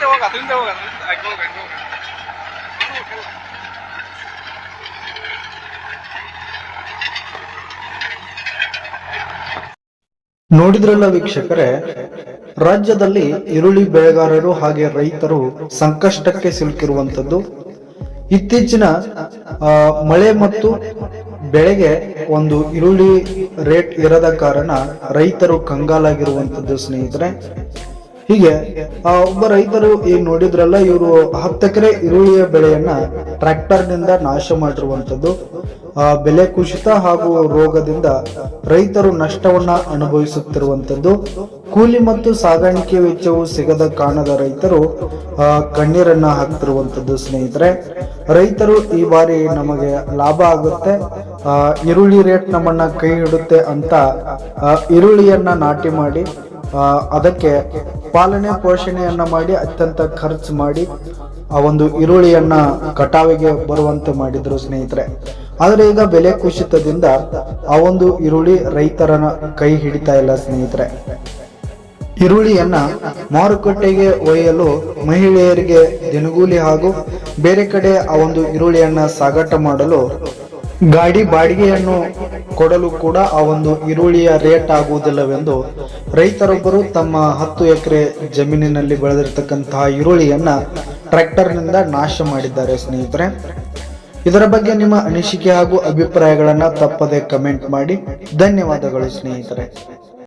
ಹಿಂದೆ ಹೋಗ ಹಿಂದೆ ಹೋಗ ನೋಡಿದ್ರಲ್ಲ ವೀಕ್ಷಕರೇ, ರಾಜ್ಯದಲ್ಲಿ ಈರುಳ್ಳಿ ಬೆಳೆಗಾರರು ಹಾಗೆ ರೈತರು ಸಂಕಷ್ಟಕ್ಕೆ ಸಿಲುಕಿರುವಂತದ್ದು ಇತ್ತೀಚಿನ ಮಳೆ ಮತ್ತು ಬೆಳೆಗೆ ಒಂದು ಈರುಳ್ಳಿ ರೇಟ್ ಇರದ ಕಾರಣ ರೈತರು ಕಂಗಾಲಾಗಿರುವಂತದ್ದು ಸ್ನೇಹಿತರೆ. ಹೀಗೆ ಒಬ್ಬ ರೈತರು ಈಗ ನೋಡಿದ್ರಲ್ಲ ಇವರು ಹತ್ತು ಎಕರೆ ಈರುಳ್ಳಿಯ ಬೆಳೆಯನ್ನ ಟ್ರ್ಯಾಕ್ಟರ್ನಿಂದ ನಾಶ ಮಾಡಿರುವಂತದ್ದು ಆ, ಬೆಲೆ ಕುಸಿತ ಹಾಗೂ ರೋಗದಿಂದ ರೈತರು ನಷ್ಟವನ್ನ ಅನುಭವಿಸುತ್ತಿರುವಂತದ್ದು ಕೂಲಿ ಮತ್ತು ಸಾಗಾಣಿಕೆ ವೆಚ್ಚವು ಸಿಗದ ಕಾರಣದ ರೈತರು ಕಣ್ಣೀರನ್ನ ಹಾಕ್ತಿರುವಂತದ್ದು ಸ್ನೇಹಿತರೆ. ರೈತರು ಈ ಬಾರಿ ನಮಗೆ ಲಾಭ ಆಗುತ್ತೆ. ಈರುಳ್ಳಿ ರೇಟ್ ನಮ್ಮನ್ನ ಕೈ ಹಿಡುತ್ತೆ ಅಂತ ಈರುಳ್ಳಿಯನ್ನ ನಾಟಿ ಮಾಡಿ ಅದಕ್ಕೆ ಪಾಲನೆ ಪೋಷಣೆಯನ್ನ ಮಾಡಿ, ಅತ್ಯಂತ ಖರ್ಚು ಮಾಡಿ, ಆ ಒಂದು ಈರುಳ್ಳಿಯನ್ನ ಕಟಾವಿಗೆ ಬರುವಂತೆ ಮಾಡಿದ್ರು ಸ್ನೇಹಿತರೆ. ಆದರೆ ಈಗ ಬೆಲೆ ಕುಸಿತದಿಂದ ಆ ಒಂದು ಈರುಳ್ಳಿ ರೈತರನ್ನ ಕೈ ಹಿಡಿತಾ ಇಲ್ಲ ಸ್ನೇಹಿತರೆ. ಈರುಳ್ಳಿಯನ್ನ ಮಾರುಕಟ್ಟೆಗೆ ಒಯ್ಯಲು ಮಹಿಳೆಯರಿಗೆ ದಿನಗೂಲಿ ಹಾಗೂ ಬೇರೆ ಕಡೆ ಆ ಒಂದು ಈರುಳ್ಳಿಯನ್ನ ಸಾಗಾಟ ಮಾಡಲು ಗಾಡಿ ಬಾಡಿಗೆಯನ್ನು ಕೊಡಲು ಕೂಡ ಆ ಒಂದು ಈರುಳ್ಳಿಯ ರೇಟ್ ಆಗುವುದಿಲ್ಲವೆಂದು ರೈತರೊಬ್ಬರು ತಮ್ಮ ಹತ್ತು ಎಕರೆ ಜಮೀನಿನಲ್ಲಿ ಬೆಳೆದಿರತಕ್ಕಂತಹ ಈರುಳ್ಳಿಯನ್ನ ಟ್ರ್ಯಾಕ್ಟರ್ನಿಂದ ನಾಶ ಮಾಡಿದ್ದಾರೆ ಸ್ನೇಹಿತರೆ. ಇದರ ಬಗ್ಗೆ ನಿಮ್ಮ ಅನಿಸಿಕೆ ಹಾಗೂ ಅಭಿಪ್ರಾಯಗಳನ್ನು ತಪ್ಪದೆ ಕಮೆಂಟ್ ಮಾಡಿ. ಧನ್ಯವಾದಗಳು ಸ್ನೇಹಿತರೆ.